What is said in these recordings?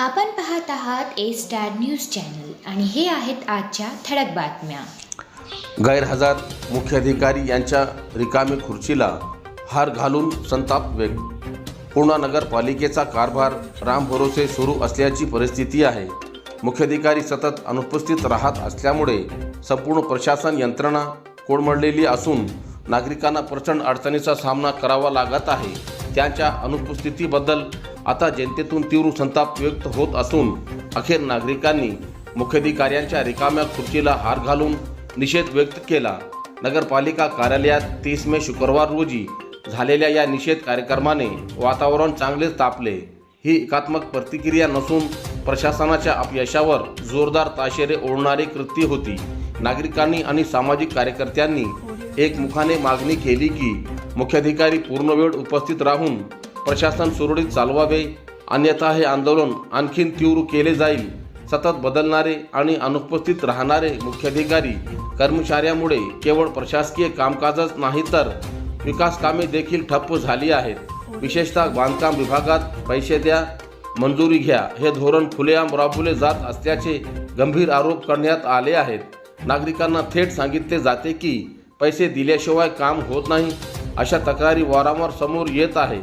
आपण पाहत आहात ए स्टार न्यूज चॅनल आणि हे आहेत आजच्या ठळक बातम्या. गैरहजर मुख्याधिकारी यांच्या रिकामी खुर्चीला हार घालून संताप व्यक्त. पूर्णा नगरपालिकेचा कारभार राम भरोसे सुरू असल्याची परिस्थिती आहे. मुख्याधिकारी सतत अनुपस्थित राहत असल्यामुळे संपूर्ण प्रशासन यंत्रणा कोडमडलेली असून नागरिकांना प्रचंड अडचणीचा सामना करावा लागत आहे. त्यांच्या अनुपस्थितीबद्दल आता जनतेतून तीव्र संताप व्यक्त होत असून अखेर नागरिकांनी मुख्याधिकाऱ्यांच्या रिकाम्या खुर्चीला हार घालून निषेध व्यक्त केला. नगरपालिका कार्यालयात तीस मे शुक्रवार रोजी झालेल्या या निषेध कार्यक्रमाने वातावरण चांगलेच तापले. ही एकात्मक प्रतिक्रिया नसून प्रशासनाच्या अपयशावर जोरदार ताशेरे ओढणारी कृती होती. नागरिकांनी आणि सामाजिक कार्यकर्त्यांनी एकमुखाने मागणी केली की मुख्याधिकारी पूर्णवेळ उपस्थित राहून प्रशासन सुरळीत चालवावे अन्यथा हे आंदोलन आणखीन तीव्र केले जाईल. सतत बदलणारे आणि अनुपस्थित राहणारे मुख्याधिकारी कर्मचाऱ्यामुळे केवळ प्रशासकीय कामकाजच नाही तर विकास कामे देखील ठप्प झाली आहेत. विशेषतः बांधकाम विभागात पैसे द्या मंजुरी घ्या हे धोरण खुलेआम राबवले जात असल्याचे गंभीर आरोप करण्यात आले आहेत. नागरिकांना थेट सांगितले जाते की पैसे दिल्याशिवाय काम होत नाही अशा तक्रारी वारंवार समोर येत आहे.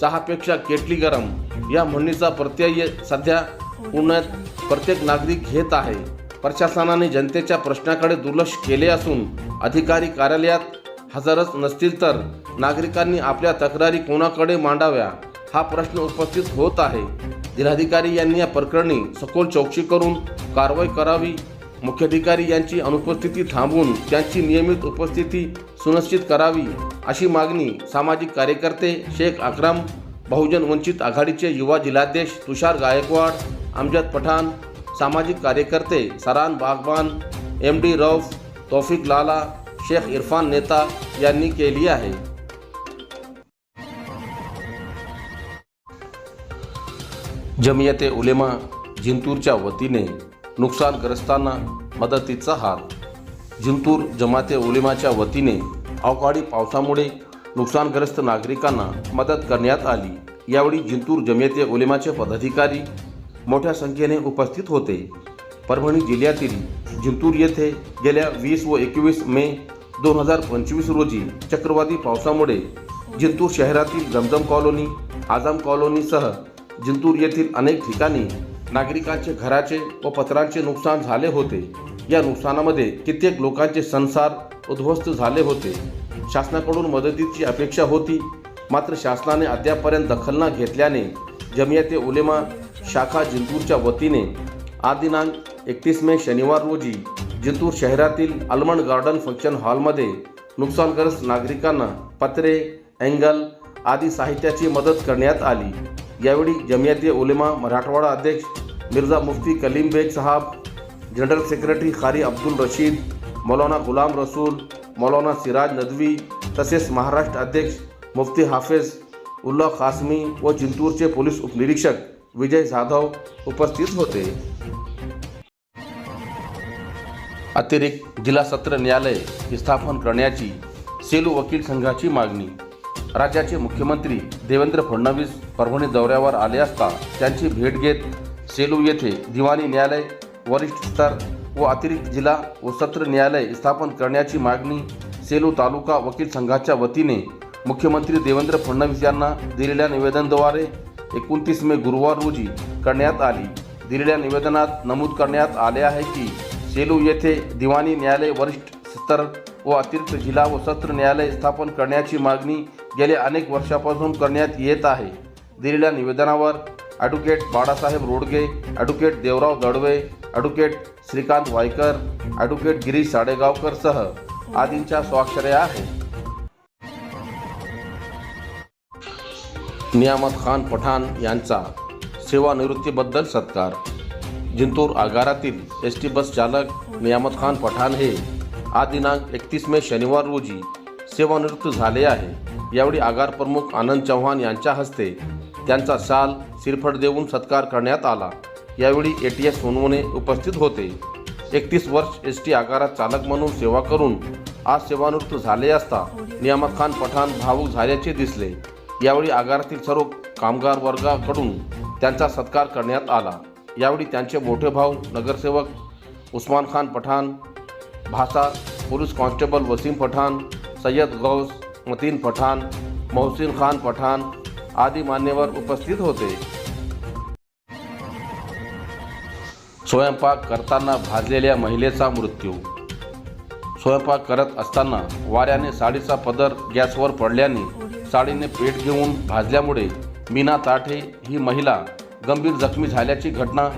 चहापेक्षा केटली गरम या म्हणणीचा प्रत्यय सध्या पुण्यात प्रत्येक नागरिक घेत आहे. प्रशासनाने जनतेच्या प्रश्नाकडे दुर्लक्ष केले असून अधिकारी कार्यालयात हजरच नसतील तर नागरिकांनी आपल्या तक्रारी कोणाकडे मांडाव्या हा प्रश्न उपस्थित होत आहे. जिल्हाधिकारी यांनी या प्रकरणी सखोल चौकशी करून कारवाई करावी मुख्याधिकारी यांची अनुपस्थिती थांबवून त्यांची नियमित उपस्थिती सुनिश्चित करावी अशी मागणी सामाजिक कार्यकर्ते शेख अकरम बहुजन वंचित आघाडीचे युवा जिल्हाध्यक्ष तुषार गायकवाड अमजद पठाण सामाजिक कार्यकर्ते सरान बागबान एम डी रौफ तौफिक लाला शेख इरफान नेता यांनी केली आहे. जमियते उलेमा जिंतूरच्या वतीने नुकसानग्रस्तांना मदतीचा हात जिंतूर जमाते उलिमाच्या वतीने अवकाळी पावसामुळे नुकसानग्रस्त नागरिकांना मदत करण्यात आली. यावेळी जिंतूर जमेते उलिमाचे पदाधिकारी मोठ्या संख्येने उपस्थित होते. परभणी जिल्ह्यातील जिंतूर येथे गेल्या वीस व एकवीस मे दोन हजार पंचवीस रोजी चक्रवाती पावसामुळे जिंतूर शहरातील जमजम कॉलनी आझाम कॉलनीसह जिंतूर येथील अनेक ठिकाणी नागरिकांचे घराचे व पत्रांचे नुकसान झाले होते. या नुकसानामध्ये कित्येक लोकांचे संसार उद्ध्वस्त झाले होते. शासनाकडून मदतीची अपेक्षा होती. मात्र शासनाने अद्यापर्यंत दखल न घेतल्याने जमियाते उलेमा शाखा जिंतूरच्या वतीने आज दिनांक एकतीस मे शनिवार रोजी जिंतूर शहरातील अल्मंड गार्डन फंक्शन हॉलमध्ये नुकसानग्रस्त नागरिकांना पत्रे अँगल आदी साहित्याची मदत करण्यात आली. यावेळी जमियाते उलेमा मराठवाडा अध्यक्ष मिर्झा मुफ्ती कलीम बेग साहब जनरल सेक्रेटरी खारी अब्दुल रशीद मौलाना गुलाम रसूल मौलाना सिराज नदवी तसेच महाराष्ट्र अध्यक्ष मुफ्ती हाफिज उल्ला खासमी व जिंतूरचे पोलीस उपनिरीक्षक विजय जाधव उपस्थित होते. अतिरिक्त जिल्हा सत्र न्यायालय स्थापन करण्याची सेलू वकील संघाची मागणी. राज्याचे मुख्यमंत्री देवेंद्र फडणवीस परभणी दौऱ्यावर आले असता त्यांची भेट घेत सेलू येथे दिवाणी न्यायालय वरिष्ठ स्तर व अतिरिक्त जिल्हा व सत्र न्यायालय स्थापन करण्याची मागणी सेलू तालुका वकील संघाच्या वतीने मुख्यमंत्री देवेंद्र फडणवीस यांना दिलेल्या निवेदनाद्वारे एकोणतीस मे गुरुवार रोजी करण्यात आली. दिलेल्या निवेदनात नमूद करण्यात आले आहे की सेलू येथे दिवाणी न्यायालय वरिष्ठ स्तर व अतिरिक्त जिल्हा व सत्र न्यायालय स्थापन करण्याची मागणी गेल्या अनेक वर्षापासून करण्यात येत आहे. दिलेल्या निवेदनावर advocate Balasaheb Rodge advocate Devrao Dadve advocate Shrikant Waykar advocate Girish Sadegaonkar सह आदींच्या स्वाक्षऱ्या आहेत. नियामत खान पठाण यांचा सेवानिवृत्तीबद्दल सत्कार. जिंतूर आगारातील एस टी बस चालक नियामत खान पठाण हे आज दिनांक एकतीस मे शनिवार रोजी सेवानिवृत्त झाले आहे. यावेळी आगार प्रमुख आनंद चव्हाण यांच्या हस्ते त्यांचा शाल सिरफड देऊन सत्कार करण्यात आला. यावेळी ए टी एस सोनवणे उपस्थित होते. एकतीस वर्ष एस टी आगारात चालक म्हणून सेवा करून आज सेवानिवृत्त झाले असता नियामत खान पठाण भावूक झाल्याचे दिसले. यावेळी आगारातील सर्व कामगार वर्गाकडून त्यांचा सत्कार करण्यात आला. यावेळी त्यांचे मोठे भाऊ नगरसेवक उस्मान खान पठाण भासा police constable Wasim Pathan Sayyad Gauss Mateen Pathan Mohsin Khan Pathan आदी मान्यवर उपस्थित होते. स्वयंपाक करताना भाजलेल्या महिलेचा मृत्यू. स्वयंपाक करत असताना वाऱ्याने साडीचा पदर गॅसवर पडल्याने साडीने पेट घेऊन भाजल्यामुळे मीना ताठे ही महिला गंभीर जखमी झाल्याची घटना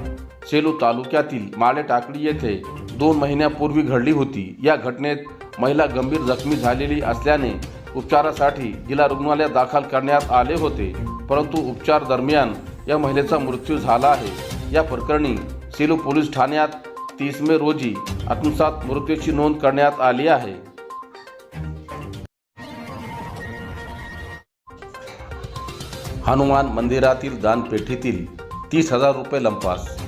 सेलू तालुक्यातील माळे टाकडी येथे दोन महिन्यापूर्वी घडली होती. या घटनेत महिला गंभीर जखमी झालेली असल्याने उपचारासाठी जिल्हा रुग्णालयात दाखल करण्यात आले होते. परंतु उपचार दरम्यान या महिलेचा मृत्यू झाला आहे. या प्रकरणी सेलू पोलीस ठाण्यात तीस मे रोजी आत्मसात मृत्यूची नोंद करण्यात आली आहे. हनुमान मंदिरातील दानपेठीतील तीस हजार रुपये लंपास.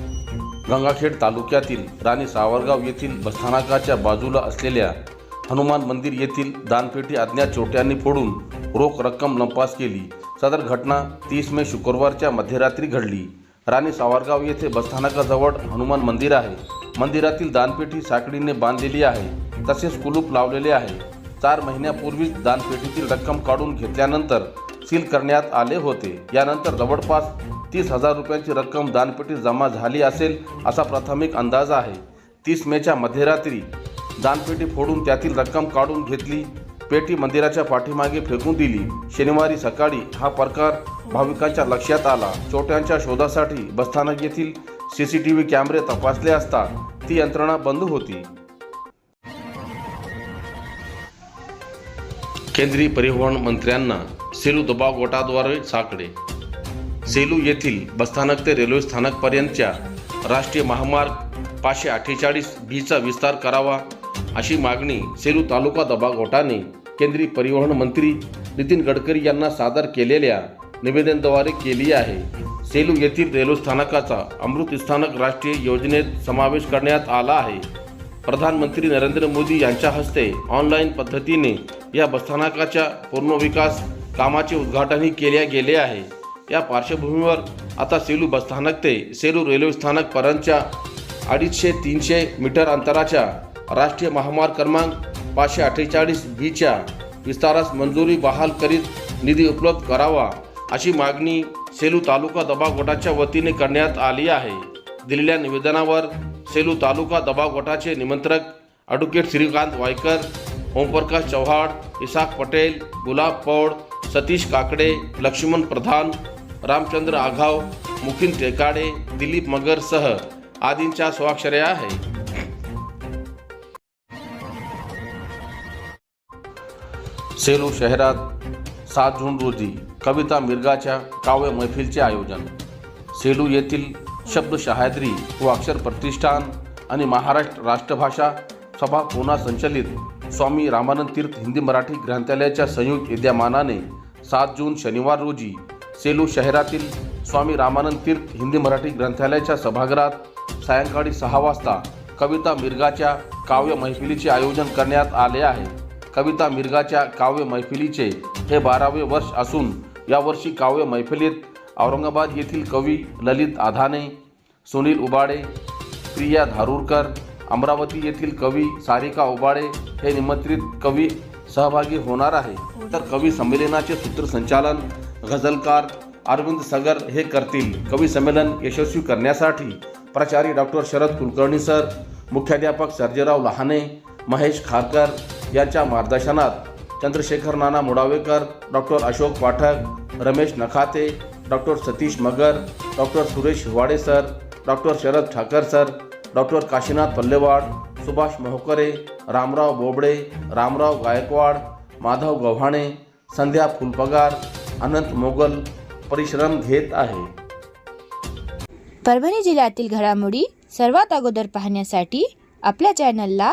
गंगाखेड तालुक्यातील राणी सावरगाव येथील बसस्थानकाच्या बाजूला असलेल्या हनुमान मंदिर येथील दानपेठी अज्ञात चोट्यांनी फोडून रोख रक्कम लंपास केली. सदर घटना तीस मे शुक्रवारच्या मध्यरात्री घडली. राणी सावरगाव येथे बसस्थानकाजवळ हनुमान मंदिर आहे. मंदिरातील दानपेठी साखळीने बांधलेली आहे. तसेच कुलूप लावलेले आहे. चार महिन्यापूर्वीच दानपेटीतील रक्कम काढून घेतल्यानंतर सील करण्यात आले होते. यानंतर जवळपास तीस हजार रुपयांची रक्कम दानपेटीत जमा झाली असेल असा प्राथमिक अंदाज आहे. तीस मेच्या मध्यरात्री दानपेटी फोडून त्यातील रक्कम काढून घेतली. पेटी मंदिराच्या पाठीमागे फेकून दिली. शनिवारी सकाळी हा प्रकार भाविकांच्या लक्षात आला. चोट्यांच्या शोधासाठी बसस्थानक येथील सी सी टी व्ही कॅमेरे तपासले असता ती यंत्रणा बंद होती. केंद्रीय परिवहन मंत्र्यांना सेलू दबाव गटाद्वारे साकडे. सेलू येथील बसस्थानक ते रेल्वे स्थानकपर्यंतच्या राष्ट्रीय महामार्ग पाचशे अठ्ठेचाळीस बीचा विस्तार करावा. अशी मागणी सेलू तालुका दबाव केंद्रीय परिवहन मंत्री नितीन गडकरी यांना सादर केलेल्या निवेदनाद्वारे केली आहे. सेलू येथील रेल्वे स्थानकाचा अमृत स्थानक राष्ट्रीय योजनेत समावेश करण्यात आला आहे. प्रधानमंत्री नरेंद्र मोदी यांच्या हस्ते ऑनलाईन पद्धतीने या बसस्थानकाच्या पूर्णविकास कामाचे उद्घाटनही केले गेले आहे. या पार्श्वभूमीवर आता सेलू बसस्थानक ते सेलू रेल्वे स्थानकपर्यंतच्या अडीचशे तीनशे मीटर अंतराच्या राष्ट्रीय महामार्ग क्रमांक पाचशे अठ्ठेचाळीस बीच्या विस्तारास मंजुरी बहाल करीत निधी उपलब्ध करावा अशी मागणी सेलू तालुका दबाव गटाच्या वतीने करण्यात आली आहे. दिलेल्या निवेदनावर सेलू तालुका दबाव गटाचे निमंत्रक ॲडव्होकेट श्रीकांत वायकर ओमप्रकाश चव्हाण इसाक पटेल गुलाब पौड सतीश काकडे लक्ष्मण प्रधान रामचंद्र आघाव मुखिन टेकाडे दिलीप मगरसह आदींच्या स्वाक्षऱ्या आहे सेलू शहरात सात जून रोजी कविता मिर्गाच्या काव्य मैफिलचे आयोजन. सेलू येथील शब्द शहाद्री व अक्षर प्रतिष्ठान आणि महाराष्ट्र राष्ट्रभाषा सभा पुन्हा संचलित स्वामी रामानंद तीर्थ हिंदी मराठी ग्रंथालयाच्या संयुक्त विद्यमानाने सात जून शनिवार रोजी सेलू शहरातील स्वामी रामानंद तीर्थ हिंदी मराठी ग्रंथालयाच्या सभागृहात सायंकाळी सहा वाजता कविता मिर्गाच्या काव्य मैफिलीचे आयोजन करण्यात आले आहे. कविता मिर्गाच्या काव्य मैफिलीचे हे बारावे वर्ष असून यावर्षी काव्य मैफिलीत औरंगाबाद येथील कवी ललित आधाने सुनील उबाडे प्रिया धारूरकर अमरावती येथील कवी सारिका उबाडे हे निमंत्रित कवी सहभागी होणार आहे. तर कवी संमेलनाचे सूत्रसंचालन गझलकार अरविंद सगर हे करतील. कवी संमेलन यशस्वी करण्यासाठी प्राचार्य डॉक्टर शरद कुलकर्णी सर मुख्याध्यापक सर्जेराव लहाने महेश खारकर यांच्या मार्गदर्शनात Chandrashekhar Nana Mudavekar doctor Ashok Pathak Ramesh Nakhate doctor Satish Magar doctor Suresh Hiwade sir doctor Sharad Thakar sir doctor Kashinath Pallewad Subhash Mohkare Ramrao Bobde Ramrao Gaikwad Madhav Gavhane Sandhya Phulpagar Anant Mogal परिश्रम घेत आहे. परभणी जिल्ह्यातील घडामोडी सर्वात अगोदर पाहण्यासाठी आपल्या चॅनलला